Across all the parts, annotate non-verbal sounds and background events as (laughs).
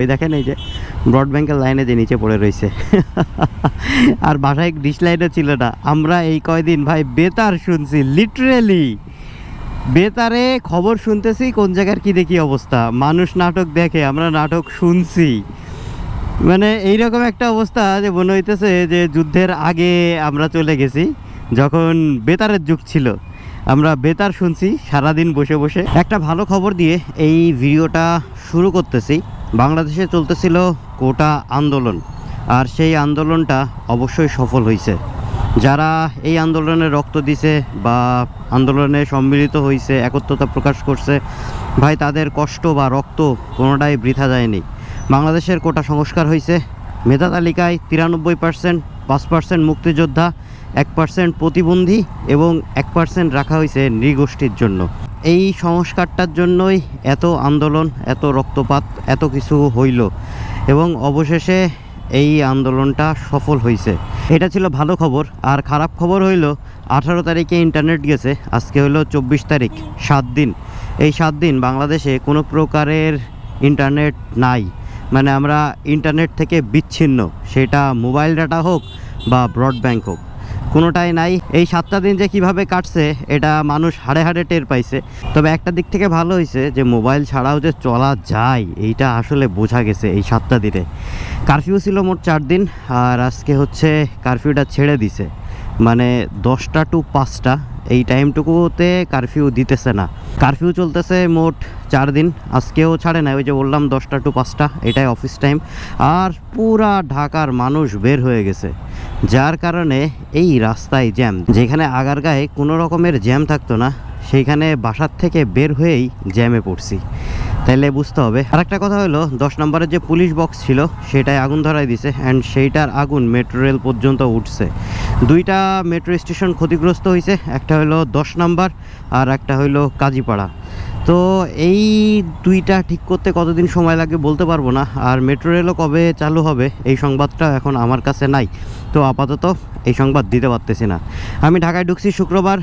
এই দেখেন এই যে ব্রড ব্যাংকের লাইনে যে নিচে পড়ে রয়েছে। (laughs) আর বাসায় ডিশ লাইনও ছিল না। আমরা এই কয়দিন ভাই বেতার শুনছি লিটারেলি বেতারে খবর শুনতেছি, কোন জায়গার কি দেখি অবস্থা। মানুষ নাটক দেখে, আমরা নাটক শুনছি। মানে এইরকম একটা অবস্থা যে মনে হইতেছে যে যুদ্ধের আগে আমরা চলে গেছি, যখন বেতারের যুগ ছিল। আমরা বেতার শুনছি, সারাদিন বসে বসে। একটা ভালো খবর দিয়ে এই ভিডিওটা শুরু করতেছি। বাংলাদেশে চলতেছিল কোটা আন্দোলন, আর সেই আন্দোলনটা অবশ্যই সফল হয়েছে। যারা এই আন্দোলনে রক্ত দিছে বা আন্দোলনে সম্মিলিত হয়েছে, একত্রতা প্রকাশ করছে, ভাই তাদের কষ্ট বা রক্ত কোনোটাই বৃথা যায়নি। বাংলাদেশের কোটা সংস্কার হয়েছে। মেধা তালিকায় তিরানব্বই পার্সেন্ট পাঁচ পার্সেন্ট মুক্তিযোদ্ধা, এক পার্সেন্ট প্রতিবন্ধী এবং এক পার্সেন্ট রাখা হয়েছে নৃগোষ্ঠীর জন্য। এই সংস্কারটার জন্যই এত আন্দোলন, এত রক্তপাত, এত কিছু হইল এবং অবশেষে এই আন্দোলনটা সফল হয়েছে এটা ছিল ভালো খবর। আর খারাপ খবর হইল, আঠারো তারিখে ইন্টারনেট গেছে, আজকে হলো চব্বিশ তারিখ, সাত দিন। এই সাত দিন বাংলাদেশে কোনো প্রকারের ইন্টারনেট নাই। মানে আমরা ইন্টারনেট থেকে বিচ্ছিন্ন, সেটা মোবাইল ডাটা হোক বা ব্রডব্যান্ড হোক। কোনোটাই নাই। এই সাতটা দিন যে কীভাবে কাটছে, এটা মানুষ হাড়ে হাড়ে টের পাইছে। তবে একটা দিক থেকে ভালো হয়েছে যে, মোবাইল ছাড়াও যে চলা যায়, এইটা আসলে বোঝা গেছে এই সাতটা দিনে। কারফিউ ছিল মোট চার দিন, আর আজকে হচ্ছে কারফিউটা ছেড়ে দিছে। মানে দশটা টু পাঁচটা, এই টাইমটুকুতে কারফিউ দিতেছে না। কারফিউ চলতেছে মোট চার দিন, আজকেও ছাড়ে না ওই যে বললাম দশটা টু পাঁচটা, এটাই অফিস টাইম আর পুরা ঢাকার মানুষ বের হয়ে গেছে। যার কারণে এই রাস্তায় জ্যাম। যেখানে আগারগায়ে কোনো রকমের জ্যাম থাকতো না, সেইখানে বাসার থেকে বের হয়েই জ্যামে পড়ছি। তাইলে বুঝতে হবে। আর একটা কথা হলো, দশ নম্বরের যে পুলিশ বক্স ছিল সেটায় আগুন ধরাই দিছে অ্যান্ড সেইটার আগুন মেট্রো রেল পর্যন্ত উঠছে। দুইটা মেট্রো স্টেশন ক্ষতিগ্রস্ত হয়েছে একটা হলো দশ নম্বর আর একটা হইল কাজীপাড়া। তো এই দুইটা ঠিক করতে কতদিন সময় লাগে বলতে পারব না। আর মেট্রো রেলও কবে চালু হবে, এই সংবাদটা এখন আমার কাছে নাই। তো আপাতত এই সংবাদ দিতে পারতেছি না। আমি ঢাকায় ঢুকছি শুক্রবার,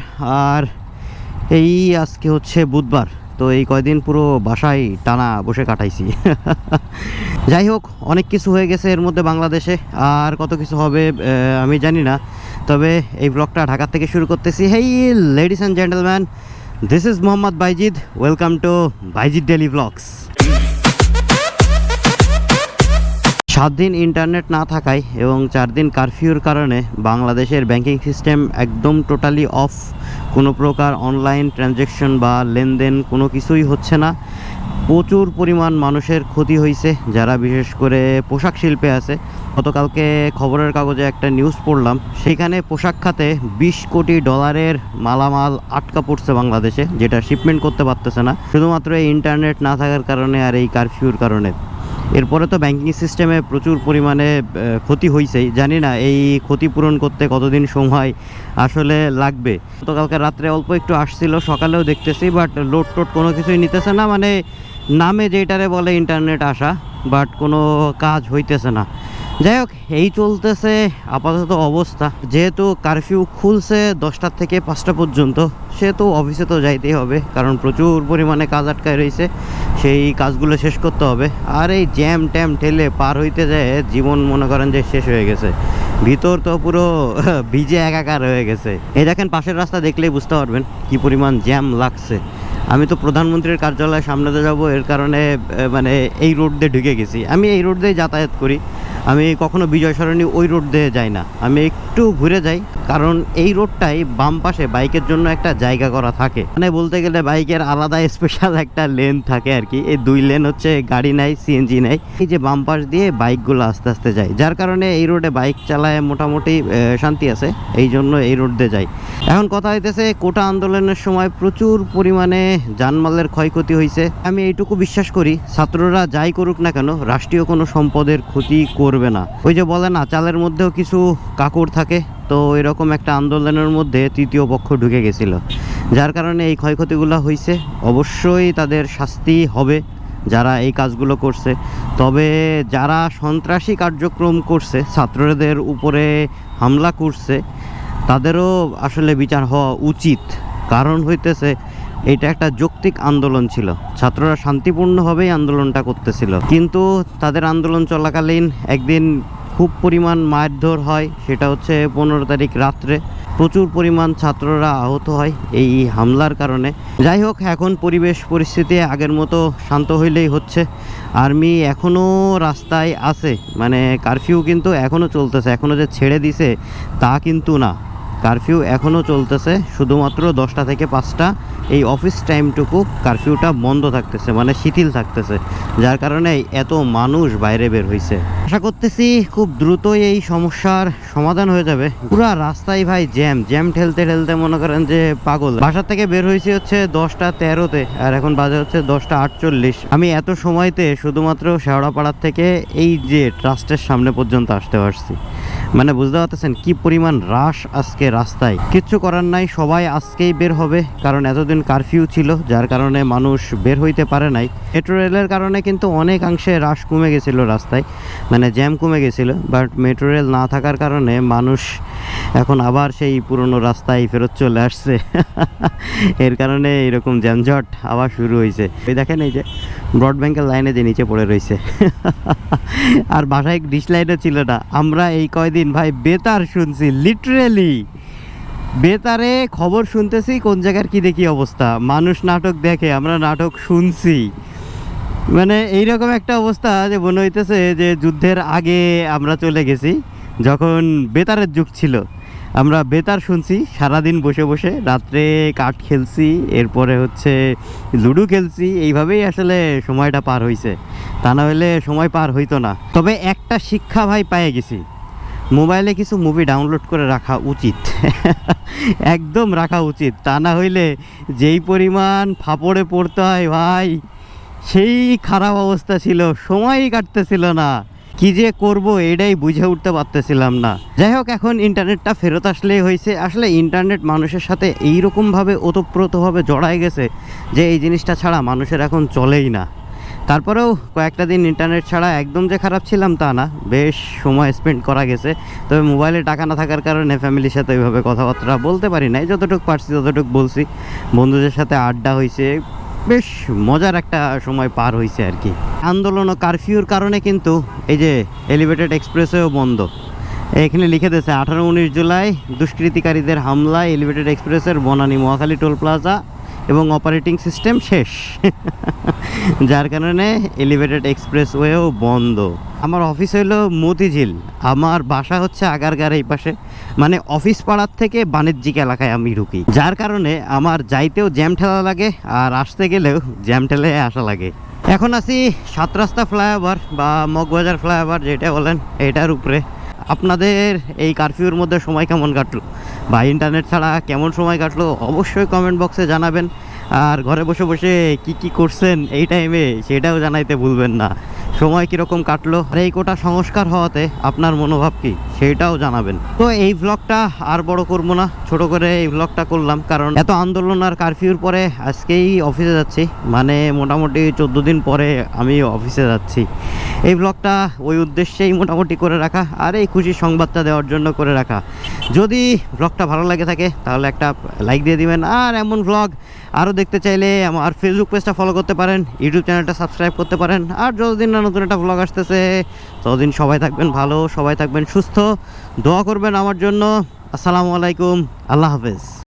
আর এই আজকে হচ্ছে বুধবার। তো এই কয়দিন পুরো বাসায় টানা বসে কাটাইছি। (laughs) যাই হোক, অনেক কিছু হয়ে গেছে এর মধ্যে বাংলাদেশে, আর কত কিছু হবে আমি জানি না। তবে এই ব্লগটা ঢাকা থেকে শুরু করতেছি। Hey ladies and gentleman this is Mohammad Bayazid welcome to Bayazid daily blogs সাত দিন ইন্টারনেট না থাকায় এবং চার দিন কারফিউর কারণে বাংলাদেশের ব্যাংকিং সিস্টেম একদম টোটালি অফ কোনো প্রকার অনলাইন ট্রানজ্যাকশন বা লেনদেন কোনো কিছুই হচ্ছে না। প্রচুর পরিমাণ মানুষের ক্ষতি হয়েছে যারা বিশেষ করে পোশাক শিল্পে আছে। গতকালকে খবরের কাগজে একটা নিউজ পড়লাম, সেখানে পোশাক খাতে বিশ কোটি ডলারের মালামাল আটকা পড়ছে বাংলাদেশে, যেটা শিপমেন্ট করতে পারতেছে না। শুধুমাত্র এই ইন্টারনেট না থাকার কারণে আর এই কারফিউর কারণে। এরপরে তো ব্যাংকিং সিস্টেমে প্রচুর পরিমাণে ক্ষতি হয়েছেই জানি না এই ক্ষতিপূরণ করতে কতদিন সময় আসলে লাগবে। গতকালকে রাত্রে অল্প একটু আসছিল, সকালেও দেখতেছি বাট লোড টোড কোনো কিছুই নিতেছে না। মানে নামে যেটারে বলে ইন্টারনেট আসা বাট কোনো কাজ হইতেছে না। যাই হোক এই চলতেছে আপাতত অবস্থা। যেহেতু কারফিউ খুলছে দশটার থেকে পাঁচটা পর্যন্ত, সেহেতু অফিসে তো যাইতেই হবে, কারণ প্রচুর পরিমাণে কাজ আটকায় রয়েছে। সেই কাজগুলো শেষ করতে হবে। আর এই জ্যাম ট্যাম ঠেলে পার হইতে যায় জীবন মনে করেন যে শেষ হয়ে গেছে। ভিতর তো পুরো ভিজে একাকার হয়ে গেছে। এই দেখেন, পাশের রাস্তা দেখলেই বুঝতে পারবেন কি পরিমাণ জ্যাম লাগছে। আমি তো প্রধানমন্ত্রীর কার্যালয়ের সামনে যাব, এর কারণে মানে এই রোড দিয়ে ঢুকে গেছি। আমি এই রোড দিয়ে যাতায়াত করি। আমি কখনো বিজয় সরণি ওই রোড দিয়ে যাই না। আমি একটু ঘুরে যাই, কারণ এই রোডটাই বাম পাশে বাইকের জন্য একটা জায়গা করা থাকে। মানে বলতে গেলে বাইকের আলাদা স্পেশাল একটা লেন থাকে আর কি এই দুই লেন হচ্ছে গাড়ি নাই সিএনজি নাই। এই যে বাম পাশ দিয়ে বাইকগুলো আস্তে আস্তে যায়। যার কারণে এই রোডে বাইক চালায় মোটামুটি শান্তি আছে। এই জন্য এই রোড দিয়ে যাই। এখন কথা হইতেছে, কোটা আন্দোলনের সময় প্রচুর পরিমাণে জানমালের ক্ষয়ক্ষতি হয়েছে আমি এইটুকু বিশ্বাস করি, ছাত্ররা যাই করুক না কেন, রাষ্ট্রীয় কোনো সম্পদের ক্ষতি করবে না। ওই যে বলে না, চালের মধ্যেও কিছু কাকুর থাকে, তো এরকম একটা আন্দোলনের মধ্যে তৃতীয় পক্ষ ঢুকে গেছিল। যার কারণে এই ক্ষয়ক্ষতিগুলো হয়েছে অবশ্যই তাদের শাস্তি হবে যারা এই কাজগুলো করছে। তবে যারা সন্ত্রাসী কার্যক্রম করছে, ছাত্রদের উপরে হামলা করছে, তাদেরও আসলে বিচার হওয়া উচিত। কারণ হইতেছে এটা একটা যৌক্তিক আন্দোলন ছিল। ছাত্ররা শান্তিপূর্ণভাবেই আন্দোলনটা করতেছিল। কিন্তু তাদের আন্দোলন চলাকালীন একদিন খুব পরিমাণ মারধর হয়, সেটা হচ্ছে পনেরো তারিখ রাত্রে। প্রচুর পরিমাণ ছাত্ররা আহত হয় এই হামলার কারণে। যাই হোক, এখন পরিবেশ পরিস্থিতি আগের মতো শান্ত হইলেই হচ্ছে। আর্মি এখনও রাস্তায় আছে মানে কারফিউ কিন্তু এখনও চলতেছে। এখনও যে ছেড়ে দিছে, তা কিন্তু না। কারফিউ এখনও চলতেছে, শুধুমাত্র দশটা থেকে পাঁচটা। এই অফিস টাইমটুকু কারফিউটা বন্ধ থাকতেছে মানে শিথিল থাকতেছে, যার কারণে এত মানুষ বাইরে বের হয়েছে আশা করতেছি খুব দ্রুতই এই সমস্যার সমাধান হয়ে যাবে। পুরা রাস্তায় ভাই জ্যাম জ্যাম ঠেলতে ঠেলতে মনে করেন যে পাগল। বাসা থেকে বের হয়েছি হচ্ছে দশটা তেরোতে, আর এখন বাজে হচ্ছে দশটা আটচল্লিশ। আমি এত সময়তে শুধুমাত্র শেওড়াপাড়ার থেকে এই যে ট্রাস্টের সামনে পর্যন্ত আসতে পারছি। মানে বুঝতে পারতেছেন কি পরিমাণ রাশ আজকে রাস্তায়? কিচ্ছু করার নাই, সবাই আজকেই বের হবে, কারণ এতদিন কারফিউ ছিল, যার কারণে মানুষ বের হইতে পারে নাই। মেট্রো রেলের কারণে কিন্তু অনেকাংশে রাশ কমে গেছিল রাস্তায় মানে জ্যাম কমে গেছিল বাট মেট্রো রেল না থাকার কারণে মানুষ এখন আবার সেই পুরনো রাস্তায় ফেরত চলে আসছে। (laughs) এর কারণে এরকম যানজট আবার শুরু হয়েছে এই দেখেন এই যে ব্রড ব্যাংকের লাইনে যে নিচে পড়ে রয়েছে। (laughs) আর বাসায় ডিশ লাইনও ছিল না। আমরা এই কয়দিন ভাই বেতার শুনছি লিটারেলি বেতারে খবর শুনতেছি, কোন জায়গার কি দেখি অবস্থা। মানুষ নাটক দেখে, আমরা নাটক শুনছি। মানে এইরকম একটা অবস্থা যে মনে হইতেছে যে যুদ্ধের আগে আমরা চলে গেছি, যখন বেতারের যুগ ছিল। আমরা বেতার শুনছি, সারাদিন বসে বসে। রাত্রে কাঠ খেলছি, এরপরে হচ্ছে লুডো খেলছি। এইভাবেই আসলে সময়টা পার হইছে। তা না হলে সময় পার হইতো না। তবে একটা শিক্ষা ভাই পেয়ে গেছি। মোবাইলে কিছু মুভি ডাউনলোড করে রাখা উচিত। (laughs) একদম রাখা উচিত। তা না হইলে যেই পরিমাণ ফাপড়ে পড়তে হয় ভাই, সেই খারাপ অবস্থা ছিল, সময়ই কাটতেছিল না। কি যে করব এটাই বুঝে উঠতে পারতেছিলাম না। যাই হোক, এখন ইন্টারনেটটা ফেরত আসলেই হয়েছে। আসলে ইন্টারনেট মানুষের সাথে এইরকমভাবে ওতপ্রোতভাবে জড়ায় গেছে যে এই জিনিসটা ছাড়া মানুষের এখন চলেই না। তারপরেও কয়েকটা দিন ইন্টারনেট ছাড়া একদম যে খারাপ ছিলাম তা না, বেশ সময় স্পেন্ড করা গেছে। তবে মোবাইলে টাকা না থাকার কারণে ফ্যামিলির সাথে ওইভাবে কথাবার্তা বলতে পারি নাই, যতটুকু পারছি ততটুকু বলছি। বন্ধুদের সাথে আড্ডা হয়েছে বেশ মজার একটা সময় পার হয়েছে আর কি। আন্দোলন ও কারফিউর কারণে কিন্তু এই যে এলিভেটেড এক্সপ্রেসেও বন্ধ। এখানে লিখে দিয়েছে, আঠারো উনিশ জুলাই দুষ্কৃতিকারীদের হামলায় এলিভেটেড এক্সপ্রেসের বনানী মহাখালী টোল প্লাজা এবং অপারেটিং সিস্টেম শেষ। যার কারণে এলিভেটেড এক্সপ্রেসওয়েও বন্ধ। আমার অফিস হলো মতিঝিল। আমার বাসা হচ্ছে আগারগার এই পাশে। মানে অফিস পাড়ার থেকে বাণিজ্যিক এলাকায় আমি ঢুকি। যার কারণে আমার যাইতেও জ্যাম ঠেলা লাগে আর আসতে গেলেও জ্যাম ঠেলে আসা লাগে। এখন আছি সাত রাস্তা ফ্লাইওভার বা মগবাজার ফ্লাইওভার যেটা বলেন, এটার উপরে। আপনাদের এই কারফিউর মধ্যে সময় কেমন কাটলো? বা ইন্টারনেট ছাড়া কেমন সময় কাটলো? অবশ্যই কমেন্ট বক্সে জানাবেন। আর ঘরে বসে বসে কি কি করছেন এই টাইমে সেটাও জানাইতে ভুলবেন না। সময় কীরকম কাটলো? আর, এই কোটা সংস্কার হওয়াতে আপনার মনোভাব কি? সেটাও জানাবেন। তো এই ব্লগটা আর বড় করব না। ছোট করে এই ব্লগটা করলাম কারণ এত আন্দোলন আর কারফিউর পরে আজকেই অফিসে যাচ্ছি। মানে মোটামুটি চোদ্দ দিন পরে আমি অফিসে যাচ্ছি। এই ব্লগটা ওই উদ্দেশ্যেই মোটামুটি করে রাখা আর এই খুশির সংবাদটা দেওয়ার জন্য করে রাখা। যদি ব্লগটা ভালো লাগে থাকে, তাহলে একটা লাইক দিয়ে দিবেন। আর এমন ব্লগ আরও দেখতে চাইলে আমার ফেসবুক পেজটা ফলো করতে পারেন ইউটিউব চ্যানেলটা সাবস্ক্রাইব করতে পারেন। আর যতদিন না নতুন একটা ব্লগ আসতেছে। ততদিন সবাই থাকবেন ভালো, সবাই থাকবেন সুস্থ। দোয়া করবেন আমার জন্য। আসসালামু আলাইকুম। আল্লাহ হাফেজ।